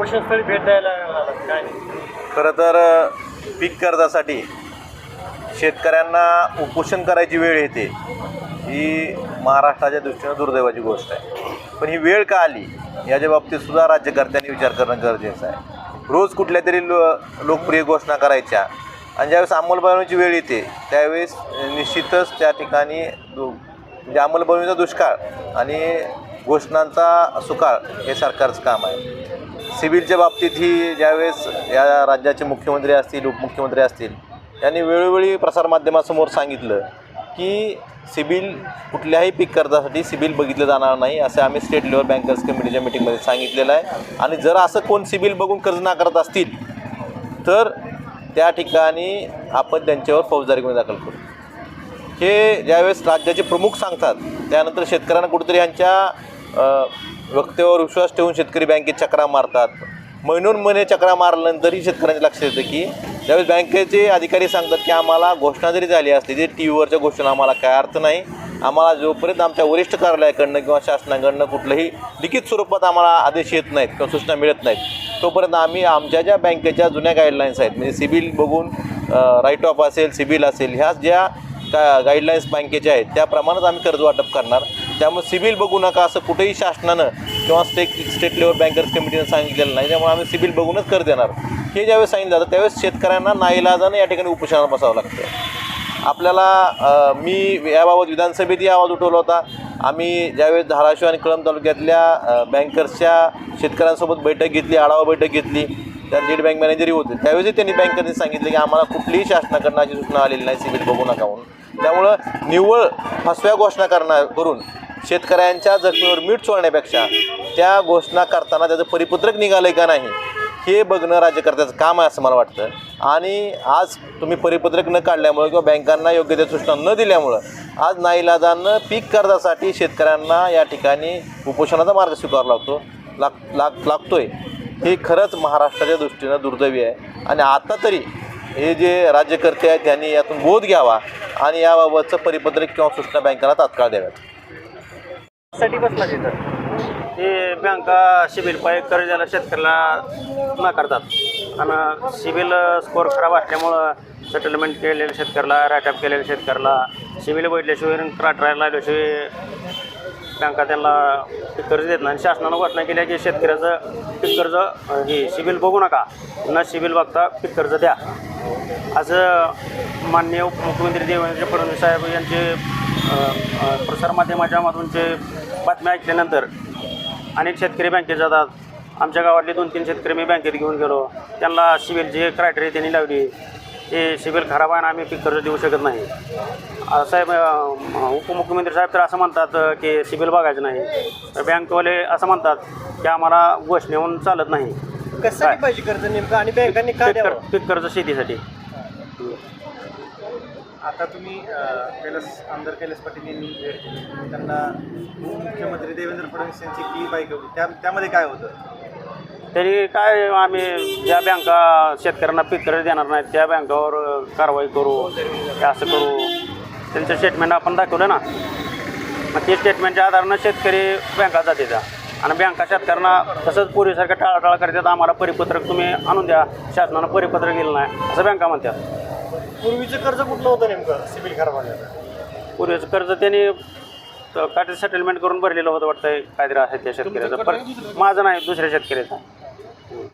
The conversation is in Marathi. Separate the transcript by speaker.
Speaker 1: उपोषणस्थळी भेट द्यायला काय?
Speaker 2: खरं तर पीक कर्जासाठी शेतकऱ्यांना उपोषण करायची वेळ येते ही महाराष्ट्राच्या दृष्टीनं दुर्दैवाची गोष्ट आहे. पण ही वेळ का आली? याच्या बाबतीत सुद्धा राज्यकर्त्यांनी विचार करणं गरजेचं आहे. रोज कुठल्या तरी लो लोकप्रिय घोषणा करायच्या आणि ज्यावेळेस अंमलबजावणीची वेळ येते त्यावेळेस निश्चितच त्या ठिकाणी दु- म्हणजे अंमलबजावणीचा दुष्काळ आणि घोषणांचा सुकाळ हे सरकारचं काम आहे. सिव्हिलच्या बाबतीत ही ज्यावेळेस या राज्याचे मुख्यमंत्री असतील उपमुख्यमंत्री असतील यांनी वेळोवेळी प्रसारमाध्यमासमोर सांगितलं की सिबिल कुठल्याही पीक कर्जासाठी सिबिल बघितलं जाणार नाही असं आम्ही स्टेट लेवल बँकर्स कमिटीच्या मिटिंगमध्ये सांगितलेलं आहे. आणि जर असं कोण सिबिल बघून कर्ज नाकारत असतील तर त्या ठिकाणी आपण त्यांच्यावर फौजदारी गुन्हे दाखल करू. हे ज्यावेळेस राज्याचे प्रमुख सांगतात त्यानंतर शेतकऱ्यांना कुठेतरी यांच्या वक्तव्यावर विश्वास ठेवून शेतकरी बँकेत चक्रा मारतात. महिनोन महिने चक्रा मारल्यानंतरही शेतकऱ्यांच्या लक्षात येतं की ज्यावेळेस बँकेचे अधिकारी सांगतात की आम्हाला घोषणा जरी झाली असली तरी टी व्हीवरच्या घोषणा आम्हाला काय अर्थ नाही. आम्हाला जोपर्यंत आमच्या वरिष्ठ कार्यालयाकडनं किंवा शासनाकडनं कुठलंही लिखित स्वरूपात आम्हाला आदेश येत नाहीत किंवा सूचना मिळत नाहीत तोपर्यंत आम्ही आमच्या ज्या बँकेच्या जुन्या गाईडलाईन्स आहेत म्हणजे सिबिल बघून राईट ऑफ असेल सिबिल असेल ह्या ज्या का गाईडलाईन्स बँकेच्या आहेत त्याप्रमाणेच आम्ही कर्ज वाटप करणार. त्यामुळे सिबिल बघू नका असं कुठेही शासनानं किंवा स्टेट स्टेट लेवल बँकर्स कमिटीनं सांगितलेलं नाही. त्यामुळे आम्ही सिबिल बघूनच कर देणार. हे ज्यावेळेस सांगितलं जातं त्यावेळेस शेतकऱ्यांना नाईलाजानं या ठिकाणी उपोषणाला बसावं लागतं. आपल्याला मी याबाबत विधानसभेतही आवाज उठवला होता. आम्ही ज्यावेळेस धाराशिव आणि कळंब तालुक्यातल्या बँकर्सच्या शेतकऱ्यांसोबत बैठक घेतली आढावा बैठक घेतली त्या लीड बँक मॅनेजरही होते. त्यावेळेसही त्यांनी बँकरने सांगितलं की आम्हाला कुठलीही शासनाकडनं अशी सूचना आलेली नाही सिबिल बघू नका म्हणून. त्यामुळं निव्वळ फसव्या घोषणा करणार करून शेतकऱ्यांच्या जखमीवर मीठ चोळण्यापेक्षा त्या घोषणा करताना त्याचं परिपत्रक निघालं आहे का नाही हे बघणं राज्यकर्त्याचं काम आहे असं मला वाटतं. आणि आज तुम्ही परिपत्रक न काढल्यामुळं किंवा बँकांना योग्य त्या सूचना न दिल्यामुळं आज नाईलाजानं पीक कर्जासाठी शेतकऱ्यांना या ठिकाणी उपोषणाचा मार्ग स्वीकारावा लागतो लाग लाग लागतोय. हे खरंच महाराष्ट्राच्या दृष्टीनं दुर्दैवी आहे. आणि आता तरी हे जे राज्यकर्ते आहेत त्यांनी यातून बोध घ्यावा आणि याबाबतचं परिपत्रक किंवा सूचना बँकांना तात्काळ द्याव्यात.
Speaker 1: साठी बसला तिथं.
Speaker 3: ते बँका सिबिल पाय कर्जाला शेतकऱ्याला नाकारतात. आणि सिबिल स्कोअर खराब असल्यामुळं सेटलमेंट केलेल्या शेतकऱ्याला रॅटअप केलेल्या शेतकऱ्याला सिबिल बैठल्याशिवाय ट्राय लागल्याशिवाय बँका त्यांना पीक कर्ज देत नाही. आणि शासनानं घोषणा केली की शेतकऱ्याचं पीक कर्ज हे सिबिल बघू नका. न सिबिल बघता पीक कर्ज द्या. असं माननीय उपमुख्यमंत्री देवेंद्र फडणवीस साहेब यांचे अं, अं, प्रसारमाध्यमाच्या मधूनचे बातम्या ऐकल्यानंतर अनेक शेतकरी बँकेत जातात. आमच्या गावातले दोन तीन शेतकरी मी बँकेत घेऊन गेलो. त्यांना सिबिल जे क्रायटेरिया त्यांनी लावली. ते सिबिल खराब आहे आणि आम्ही पीक कर्ज देऊ शकत नाही. साहेब उपमुख्यमंत्री साहेब तर असं म्हणतात की सिबिल बघायचं नाही. तर बँकवाले असं म्हणतात की आम्हाला घोषणेहून चालत नाही.
Speaker 1: कशासाठी पाहिजे कर्ज नेमकं? आणि बँकांनी
Speaker 3: पीक कर्ज शेतीसाठी.
Speaker 4: आता तुम्ही कैलास आमदार कैलास पाटील यांनी भेट दिली. त्यांना मुख्यमंत्री देवेंद्र फडणवीस यांची क्लिप ऐकवली त्या त्यामध्ये काय होतं?
Speaker 3: तरी काय आम्ही ज्या बँका शेतकऱ्यांना पीक कर्ज देणार नाहीत त्या बँकावर कारवाई करू असं करू. त्यांचं स्टेटमेंट आपण दाखवलं ना. मग ते स्टेटमेंटच्या आधारानं शेतकरी बँका जाते त्या. आणि बँका शेतकऱ्यांना तसंच पूर्वीसारखं टाळाटाळ करतात आम्हाला परिपत्रक तुम्ही आणून द्या. शासनानं परिपत्रक दिलं नाही असं बँका म्हणतात.
Speaker 1: पूर्वीचं कर्ज कुठलं होतं नेमकं सिबिल खराब
Speaker 3: पूर्वीचं कर्ज त्यांनी काय सेटलमेंट करून भरलेलं होतं वाटतं काहीतरी आहे त्या शेतकऱ्याचं. पण माझं नाही दुसऱ्या शेतकऱ्याचं.